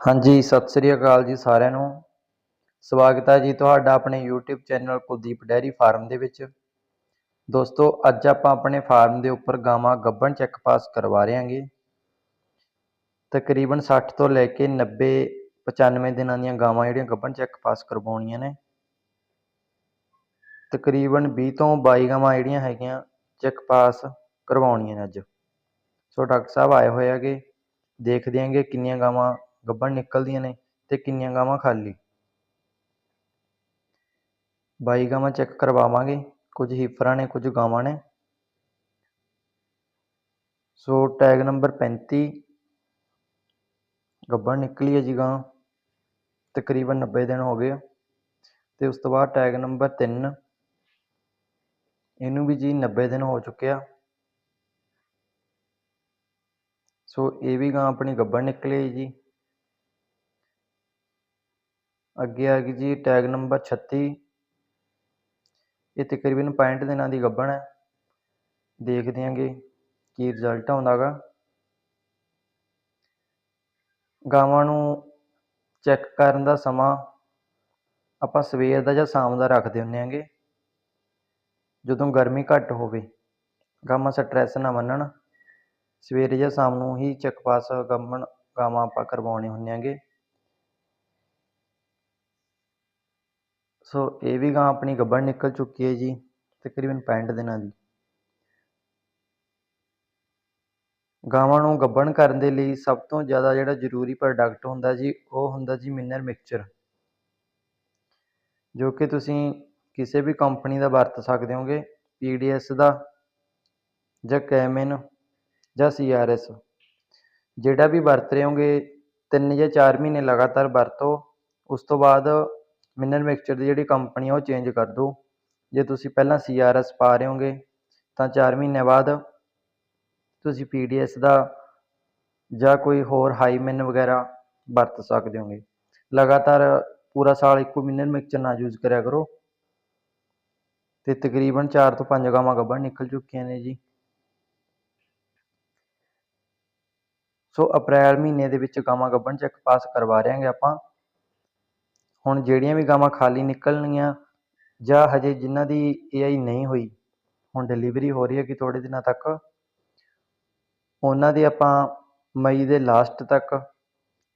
ਹਾਂਜੀ, ਸਤਿ ਸ੍ਰੀ ਅਕਾਲ ਜੀ ਸਾਰਿਆਂ ਨੂੰ। ਸਵਾਗਤ ਹੈ ਜੀ ਤੁਹਾਡਾ ਆਪਣੇ YouTube channel Kuldeep dairy farm ਦੇ ਵਿੱਚ। ਦੋਸਤੋ, ਅੱਜ ਆਪਾਂ ਆਪਣੇ ਫਾਰਮ ਦੇ ਉੱਪਰ ਗਾਵਾਂ ਗੱਭਣ ਚੈੱਕ ਪਾਸ ਕਰਵਾ ਰਹੇ ਹਾਂਗੇ ਤਕਰੀਬਨ 60 ਤੋਂ ਲੈ ਕੇ 90 95 ਦਿਨਾਂ ਦੀਆਂ ਗਾਵਾਂ ਜਿਹੜੀਆਂ ਗੱਭਣ ਚੈੱਕ ਪਾਸ ਕਰਵਾਉਣੀਆਂ ਨੇ। ਤਕਰੀਬਨ 20 ਤੋਂ 22 ਗਾਵਾਂ ਜਿਹੜੀਆਂ ਹੈਗੀਆਂ ਚੈੱਕ ਪਾਸ ਕਰਵਾਉਣੀਆਂ ਨੇ ਅੱਜ। ਸੋ ਡਾਕਟਰ ਸਾਹਿਬ ਆਏ ਹੋਏ ਹੈਗੇ। ਦੇਖਦੇ ਆਂਗੇ ਕਿੰਨੀਆਂ ਗਾਵਾਂ ਗੱਭਣ ਨਿਕਲਦੀਆਂ ਨੇ ਤੇ ਕਿੰਨੀਆਂ ਗਾਵਾਂ ਖਾਲੀ। ਬਾਈ ਗਾਵਾਂ ਚੈੱਕ ਕਰਵਾਵਾਂਗੇ, ਕੁਝ ਹੀਫਰਾਂ ਨੇ, ਕੁਝ ਗਾਵਾਂ ਨੇ। ਸੋ ਟੈਗ ਨੰਬਰ 35 ਗੱਭਣ ਨਿਕਲੀ ਹੈ ਜੀ ਗਾਂ, ਤਕਰੀਬਨ 90 ਦਿਨ ਹੋ ਗਏ ਤੇ ਉਸ ਤੋਂ ਬਾਅਦ ਟੈਗ ਨੰਬਰ 3 ਇਹਨੂੰ ਵੀ ਜੀ 90 ਦਿਨ ਹੋ ਚੁੱਕਿਆ। ਸੋ ਇਹ ਵੀ ਗਾਂ ਆਪਣੀ ਗੱਭਣ ਨਿਕਲੀ ਜੀ। ਅੱਗੇ ਆ ਗਈ ਜੀ ਟੈਗ ਨੰਬਰ 36 ਇਹ ਤਕਰੀਬਨ 65 ਦਿਨਾਂ ਦੀ ਗੱਭਣ ਹੈ। ਦੇਖਦੇ ਆਂਗੇ ਕੀ ਰਿਜ਼ਲਟ ਆਉਂਦਾਗਾ ਗਾਵਾਂ ਨੂੰ ਚੈੱਕ ਕਰਨ ਦਾ ਸਮਾਂ ਆਪਾਂ ਸਵੇਰ ਦਾ ਜਾਂ ਸ਼ਾਮ ਦਾ ਰੱਖਦੇ ਹੁੰਦੇ ਆਂਗੇ। ਜਦੋਂ ਗਰਮੀ ਘੱਟ ਹੋਵੇ, ਗਾਵਾਂ ਸਟ੍ਰੈਸ ਨਾ ਮੰਨਣ। ਸਵੇਰੇ ਜਾਂ ਸ਼ਾਮ ਨੂੰ ਹੀ ਚੈੱਕ ਪਾਸ ਗੱਭਣ ਗਾਵਾਂ ਆਪਾਂ ਕਰਵਾਉਣੇ ਹੁੰਦੇ ਆਂਗੇ। ਸੋ ਇਹ ਵੀ ਗਾਂ ਆਪਣੀ ਗੱਭਣ ਨਿਕਲ ਚੁੱਕੀ ਹੈ ਜੀ, ਤਕਰੀਬਨ 65 ਦਿਨਾਂ ਦੀ। ਗਾਵਾਂ ਨੂੰ ਗੱਭਣ ਕਰਨ ਦੇ ਲਈ ਸਭ ਤੋਂ ਜ਼ਿਆਦਾ ਜਿਹੜਾ ਜ਼ਰੂਰੀ ਪ੍ਰੋਡਕਟ ਹੁੰਦਾ ਜੀ, ਉਹ ਹੁੰਦਾ ਜੀ ਮਿਨਰਲ ਮਿਕਸਚਰ ਜੋ ਕਿ ਤੁਸੀਂ ਕਿਸੇ ਵੀ ਕੰਪਨੀ ਦਾ ਵਰਤ ਸਕਦੇ ਹੋਗੇ ਪੀਡੀਐਸ ਦਾ ਜਾਂ ਕੈਮਿਨ ਜਾਂ ਸੀਆਰਐਸ ਜਿਹੜਾ ਵੀ ਵਰਤ ਰਹੇ ਹੋਗੇ, ਤਿੰਨ ਜਾਂ ਚਾਰ ਮਹੀਨੇ ਲਗਾਤਾਰ ਵਰਤੋ, ਉਸ ਤੋਂ ਬਾਅਦ ਮਿਨਰਲ ਮਿਕਸਚਰ ਦੀ ਜਿਹੜੀ ਕੰਪਨੀ ਆ, ਉਹ ਚੇਂਜ ਕਰ ਦਿਓ। ਜੇ ਤੁਸੀਂ ਪਹਿਲਾਂ ਸੀ ਆਰ ਐਸ ਪਾ ਰਹੇ ਹੋਗੇ, ਤਾਂ 4 ਮਹੀਨੇ ਬਾਅਦ ਤੁਸੀਂ ਪੀ ਡੀ ਐਸ ਦਾ ਜਾਂ ਕੋਈ ਹੋਰ ਹਾਈ ਮਿਨ ਵਗੈਰਾ ਵਰਤ ਸਕਦੇ ਹੋਗੇ। ਲਗਾਤਾਰ ਪੂਰਾ ਸਾਲ ਇੱਕੋ ਮਿਨਰਲ ਮਿਕਸਚਰ ਨਾ ਯੂਜ਼ ਕਰਿਆ ਕਰੋ। ਤੇ ਤਕਰੀਬਨ 4 ਤੋਂ 5 ਗਾਵਾਂ ਗੱਭਣ ਨਿਕਲ ਚੁੱਕੀਆਂ ਨੇ ਜੀ। ਸੋ ਅਪ੍ਰੈਲ ਮਹੀਨੇ ਦੇ ਵਿੱਚ ਗਾਵਾਂ ਗੱਭਣ ਚੈੱਕ ਪਾਸ ਕਰਵਾ ਰਹੇ ਹਾਂਗੇ ਆਪਾਂ। ਹੁਣ ਜਿਹੜੀਆਂ ਵੀ ਗਾਵਾਂ ਖਾਲੀ ਨਿਕਲਣਗੀਆਂ ਜਾਂ ਹਜੇ ਜਿਨ੍ਹਾਂ ਦੀ ਏਆਈ ਨਹੀਂ ਹੋਈ, ਹੁਣ ਡਿਲੀਵਰੀ ਹੋ ਰਹੀ ਹੈ ਕਿ ਥੋੜੇ ਦਿਨਾਂ ਤੱਕ, ਉਹਨਾਂ ਦੀ ਆਪਾਂ ਮਈ ਦੇ ਲਾਸਟ ਤੱਕ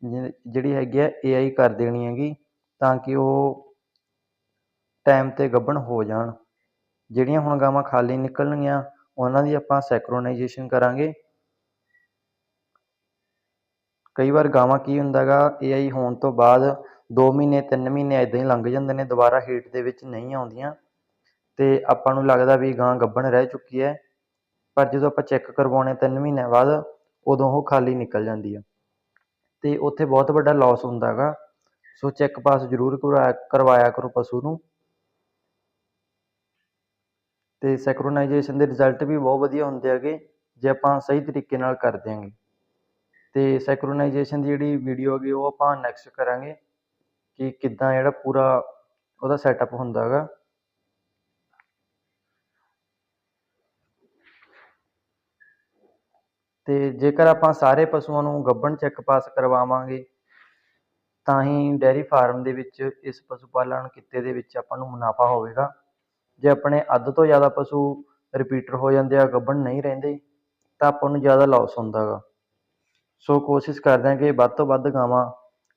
ਜਿਹੜੀ ਹੈਗੀ ਹੈ ਏਆਈ ਕਰ ਦੇਣੀ ਹੈਗੀ ਤਾਂ ਕਿ ਉਹ ਟਾਈਮ ਤੇ ਗੱਭਣ ਹੋ ਜਾਣ। ਜਿਹੜੀਆਂ ਹੁਣ ਗਾਵਾਂ ਖਾਲੀ ਨਿਕਲਣਗੀਆਂ, ਉਹਨਾਂ ਦੀ ਆਪਾਂ ਸੈਕਰੋਨਾਈਜੇਸ਼ਨ ਕਰਾਂਗੇ। ਕਈ ਵਾਰ ਗਾਵਾਂ ਕੀ ਹੁੰਦਾਗਾ ਏਆਈ ਹੋਣ ਤੋਂ ਬਾਅਦ 2 ਮਹੀਨੇ 3 ਮਹੀਨੇ ਇਦਾਂ ਹੀ ਲੰਘ ਜਾਂਦੇ ਨੇ, ਦੁਬਾਰਾ ਹੀਟ ਦੇ ਵਿੱਚ ਨਹੀਂ ਆਉਂਦੀਆਂ। ਤੇ ਆਪਾਂ ਨੂੰ ਲੱਗਦਾ ਵੀ ਗਾਂ ਗੱਭਣ ਰਹਿ ਚੁੱਕੀ ਹੈ। ਪਰ ਜਦੋਂ ਆਪਾਂ ਚੈੱਕ ਕਰਵਾਉਣੇ 3 ਮਹੀਨਿਆਂ ਬਾਅਦ, ਉਦੋਂ ਉਹ ਖਾਲੀ ਨਿਕਲ ਜਾਂਦੀ ਹੈ ਤੇ ਉੱਥੇ ਬਹੁਤ ਵੱਡਾ ਲਾਸ ਹੁੰਦਾਗਾ ਸੋ ਚੈੱਕ ਪਾਸ ਜ਼ਰੂਰ ਕਰਵਾਇਆ ਕਰੋ ਪਸ਼ੂ ਨੂੰ। ਤੇ ਸੈਕਰੋਨਾਈਜੇਸ਼ਨ ਦੇ ਰਿਜ਼ਲਟ ਵੀ ਬਹੁਤ ਵਧੀਆ ਹੁੰਦੇ ਹੈਗੇ, ਜੇ ਆਪਾਂ ਸਹੀ ਤਰੀਕੇ ਨਾਲ ਕਰ ਦਿਆਂਗੇ। ਤੇ ਸੈਕਰੋਨਾਈਜੇਸ਼ਨ ਦੀ ਜਿਹੜੀ ਵੀਡੀਓ ਹੈਗੀ, ਉਹ ਆਪਾਂ ਨੈਕਸਟ ਕਰਾਂਗੇ। ਕਿ ਕਿੱਦਾਂ ਜਿਹੜਾ ਪੂਰਾ ਉਹਦਾ ਸੈਟਅਪ ਹੁੰਦਾ ਹੈਗਾ। ਤੇ ਜੇਕਰ ਆਪਾਂ ਸਾਰੇ ਪਸ਼ੂਆਂ ਨੂੰ ਗੱਭਣ ਚੈੱਕ ਪਾਸ ਕਰਵਾਵਾਂਗੇ, ਤਾਂ ਹੀ ਡੈਰੀ ਫਾਰਮ ਦੇ ਵਿੱਚ ਇਸ ਪਸ਼ੂ ਪਾਲਣ ਕਿੱਤੇ ਦੇ ਵਿੱਚ ਆਪਾਂ ਨੂੰ ਮੁਨਾਫਾ ਹੋਵੇਗਾ। ਜੇ ਆਪਣੇ ਅੱਧ ਤੋਂ ਜ਼ਿਆਦਾ ਪਸ਼ੂ ਰਿਪੀਟਰ ਹੋ ਜਾਂਦੇ ਆ, ਗੱਭਣ ਨਹੀਂ ਰਹਿੰਦੇ, ਤਾਂ ਆਪਾਂ ਨੂੰ ਜ਼ਿਆਦਾ ਲਾਸ ਹੁੰਦਾ ਹੈਗਾ। ਸੋ ਕੋਸ਼ਿਸ਼ ਕਰਦੇ ਹਾਂ ਕਿ ਵੱਧ ਤੋਂ ਵੱਧ ਗਾਵਾਂ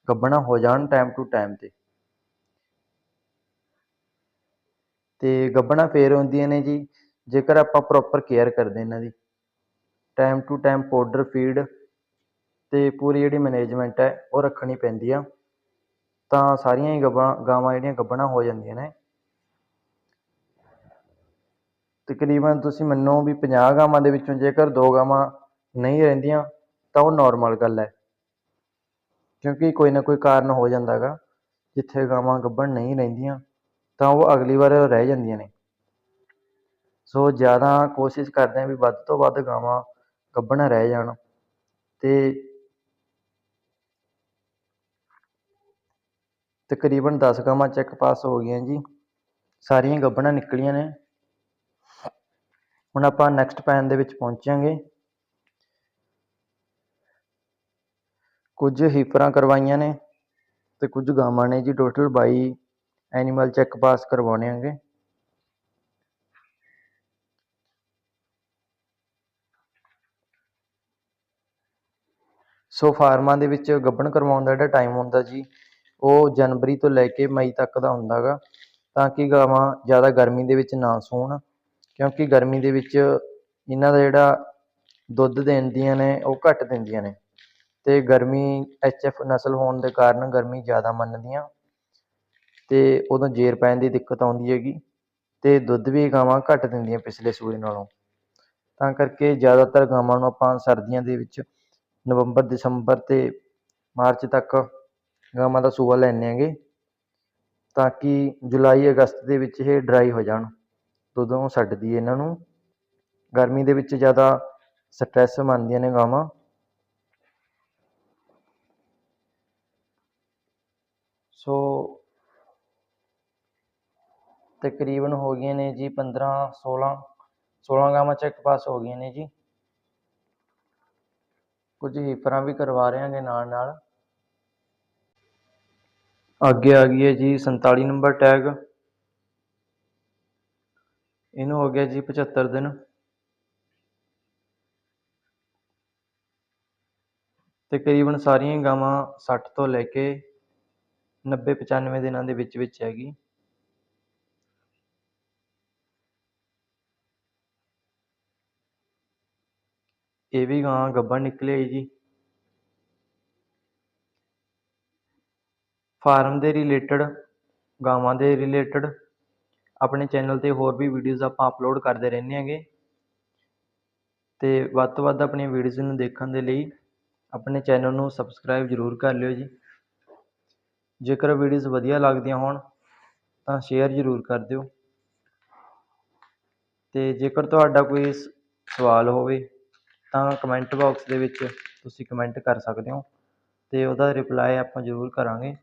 ਗੱਭਣਾ ਹੋ ਜਾਣ ਟਾਈਮ ਟੂ ਟਾਈਮ ਤੇ। ਤੇ ਗੱਬਣਾ ਫੇਰ ਹੁੰਦੀਆਂ ਨੇ ਜੀ, ਜੇਕਰ ਆਪਾਂ ਪ੍ਰੋਪਰ ਕੇਅਰ ਕਰਦੇ ਇਹਨਾਂ ਦੀ। Time to time powder feed ਤੇ ਪੂਰੀ ਜਿਹੜੀ ਮੈਨੇਜਮੈਂਟ ਹੈ, ਉਹ ਰੱਖਣੀ ਪੈਂਦੀ ਆ। ਤਾਂ ਸਾਰੀਆਂ ਹੀ ਗੱਭਾਂ, ਗਾਵਾਂ ਜਿਹੜੀਆਂ ਗੱਭਣਾ ਹੋ ਜਾਂਦੀਆਂ ਨੇ। ਤਕਰੀਬਨ ਤੁਸੀਂ ਮੰਨੋ ਵੀ 50 ਗਾਵਾਂ ਦੇ ਵਿੱਚੋਂ ਜੇਕਰ ਦੋ ਗਾਵਾਂ ਨਹੀਂ ਰਹਿੰਦੀਆਂ, ਤਾਂ ਉਹ ਨਾਰਮਲ ਗੱਲ ਹੈ। ਕਿਉਂਕਿ ਕੋਈ ਨਾ ਕੋਈ ਕਾਰਨ ਹੋ ਜਾਂਦਾ ਹੈਗਾ ਜਿੱਥੇ ਗਾਵਾਂ ਗੱਭਣ ਨਹੀਂ ਰਹਿੰਦੀਆਂ, ਤਾਂ ਉਹ ਅਗਲੀ ਵਾਰ ਰਹਿ ਜਾਂਦੀਆਂ ਨੇ। ਸੋ ਜ਼ਿਆਦਾ ਕੋਸ਼ਿਸ਼ ਕਰਦੇ ਆ ਵੀ ਵੱਧ ਤੋਂ ਵੱਧ ਗਾਵਾਂ ਗੱਭਣ ਰਹਿ ਜਾਣ ਤੇ ਤਕਰੀਬਨ 10 ਗਾਵਾਂ ਚੈੱਕ ਪਾਸ ਹੋ ਗਈਆਂ ਜੀ। ਸਾਰੀਆਂ ਗੱਭਣਾਂ ਨਿਕਲੀਆਂ ਨੇ। ਹੁਣ ਆਪਾਂ ਨੈਕਸਟ ਪੈਨ ਦੇ ਵਿੱਚ ਪਹੁੰਚਾਂਗੇ। ਕੁਝ ਹੀਪਰਾਂ ਕਰਵਾਈਆਂ ਨੇ ਅਤੇ ਕੁਝ ਗਾਵਾਂ ਨੇ ਜੀ। ਟੋਟਲ ਬਾਈ ਐਨੀਮਲ ਚੈੱਕ ਪਾਸ ਕਰਵਾਉਣੇ ਹੈਗੇ। ਸੋ ਫਾਰਮਾਂ ਦੇ ਵਿੱਚ ਗੱਭਣ ਕਰਵਾਉਣ ਦਾ ਜਿਹੜਾ ਟਾਈਮ ਹੁੰਦਾ ਜੀ, ਉਹ ਜਨਵਰੀ ਤੋਂ ਲੈ ਕੇ ਮਈ ਤੱਕ ਦਾ ਹੁੰਦਾ ਗਾ, ਤਾਂ ਕਿ ਗਾਵਾਂ ਜ਼ਿਆਦਾ ਗਰਮੀ ਦੇ ਵਿੱਚ ਨਾ ਸੌਣ, ਕਿਉਂਕਿ ਗਰਮੀ ਦੇ ਵਿੱਚ ਇਹਨਾਂ ਦਾ ਜਿਹੜਾ ਦੁੱਧ ਦਿੰਦੀਆਂ ਨੇ, ਉਹ ਘੱਟ ਦਿੰਦੀਆਂ ਨੇ। ਅਤੇ ਗਰਮੀ ਐਚ ਐਫ ਨਸਲ ਹੋਣ ਦੇ ਕਾਰਨ ਗਰਮੀ ਜ਼ਿਆਦਾ ਮੰਨਦੀਆਂ ਅਤੇ ਉਦੋਂ ਜੇਰ ਪੈਣ ਦੀ ਦਿੱਕਤ ਆਉਂਦੀ ਹੈਗੀ ਅਤੇ ਦੁੱਧ ਵੀ ਗਾਵਾਂ ਘੱਟ ਦਿੰਦੀਆਂ ਪਿਛਲੇ ਸੂਏ ਨਾਲੋਂ। ਤਾਂ ਕਰਕੇ ਜ਼ਿਆਦਾਤਰ ਗਾਵਾਂ ਨੂੰ ਆਪਾਂ ਸਰਦੀਆਂ ਦੇ ਵਿੱਚ ਨਵੰਬਰ, ਦਸੰਬਰ ਅਤੇ ਮਾਰਚ ਤੱਕ ਗਾਵਾਂ ਦਾ ਸੂਆ ਲੈਂਦੇ ਹੈਗੇ ਤਾਂ ਕਿ ਜੁਲਾਈ, ਅਗਸਤ ਦੇ ਵਿੱਚ ਇਹ ਡਰਾਈ ਹੋ ਜਾਣ, ਦੁੱਧੋਂ ਛੱਡ ਦਈਏ ਇਹਨਾਂ ਨੂੰ। ਗਰਮੀ ਦੇ ਵਿੱਚ ਜ਼ਿਆਦਾ ਸਟਰੈਸ ਮੰਨਦੀਆਂ ਨੇ ਗਾਵਾਂ। ਸੋ ਤਕਰੀਬਨ ਹੋ ਗਈਆਂ ਨੇ ਜੀ ਪੰਦਰਾਂ, ਸੋਲਾਂ ਸੋਲਾਂ ਗਾਵਾਂ ਚੈੱਕ ਪਾਸ ਹੋ ਗਈਆਂ ਨੇ ਜੀ। ਕੁਝ ਹੀਫਰਾਂ ਵੀ ਕਰਵਾ ਰਹੇ ਹਾਂਗੇ ਨਾਲ ਨਾਲ। ਅੱਗੇ ਆ ਗਈ ਹੈ ਜੀ ਸੰਤਾਲੀ ਨੰਬਰ ਟੈਗ। ਇਹਨੂੰ ਹੋ ਗਿਆ ਜੀ 75 ਦਿਨ। ਤਕਰੀਬਨ ਸਾਰੀਆਂ ਗਾਵਾਂ 60 ਤੋਂ ਲੈ ਕੇ 90 95 ਦਿਨਾਂ ਦੇ ਵਿੱਚ ਵਿੱਚ ਹੈਗੀ। ਇਹ ਵੀ ਗਾਂ ਗੱਭਣ ਨਿਕਲੀ ਜੀ। ਫਾਰਮ ਦੇ ਰਿਲੇਟਡ, ਗਾਵਾਂ ਦੇ ਰਿਲੇਟਡ, ਆਪਣੇ ਚੈਨਲ 'ਤੇ ਹੋਰ ਵੀ ਵੀਡੀਓਜ਼ ਆਪਾਂ ਅਪਲੋਡ ਕਰਦੇ ਰਹਿੰਦੇ ਹਾਂਗੇ। ਅਤੇ ਵੱਧ ਤੋਂ ਵੱਧ ਆਪਣੀਆਂ ਵੀਡੀਓਜ਼ ਨੂੰ ਦੇਖਣ ਦੇ ਲਈ ਆਪਣੇ ਚੈਨਲ ਨੂੰ ਸਬਸਕ੍ਰਾਈਬ ਜ਼ਰੂਰ ਕਰ ਲਿਓ ਜੀ। ਜੇਕਰ ਵੀਡੀਓਜ਼ ਵਧੀਆ ਲੱਗਦੀਆਂ ਹੋਣ, ਤਾਂ ਸ਼ੇਅਰ ਜ਼ਰੂਰ ਕਰ ਦਿਓ। ਅਤੇ ਜੇਕਰ ਤੁਹਾਡਾ ਕੋਈ ਸ, ਸਵਾਲ ਹੋਵੇ, ਤਾਂ ਕਮੈਂਟ ਬਾਕਸ ਦੇ ਵਿੱਚ ਤੁਸੀਂ ਕਮੈਂਟ ਕਰ ਸਕਦੇ ਹੋ ਅਤੇ ਉਹਦਾ ਰਿਪਲਾਈ ਆਪਾਂ ਜ਼ਰੂਰ ਕਰਾਂਗੇ।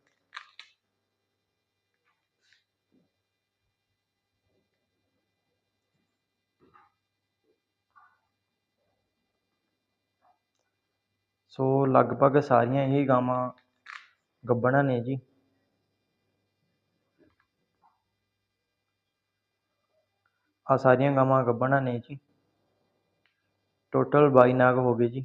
ਸੋ ਲਗਭਗ ਸਾਰੀਆਂ ਹੀ ਗਾਵਾਂ ਗੱਭਣਾਂ ਨੇ ਜੀ। ਆ ਸਾਰੀਆਂ ਗਾਵਾਂ ਗੱਭਣਾ ਨੇ ਜੀ। ਟੋਟਲ ਬਾਈ ਨਾਗ ਹੋ ਗਏ ਜੀ।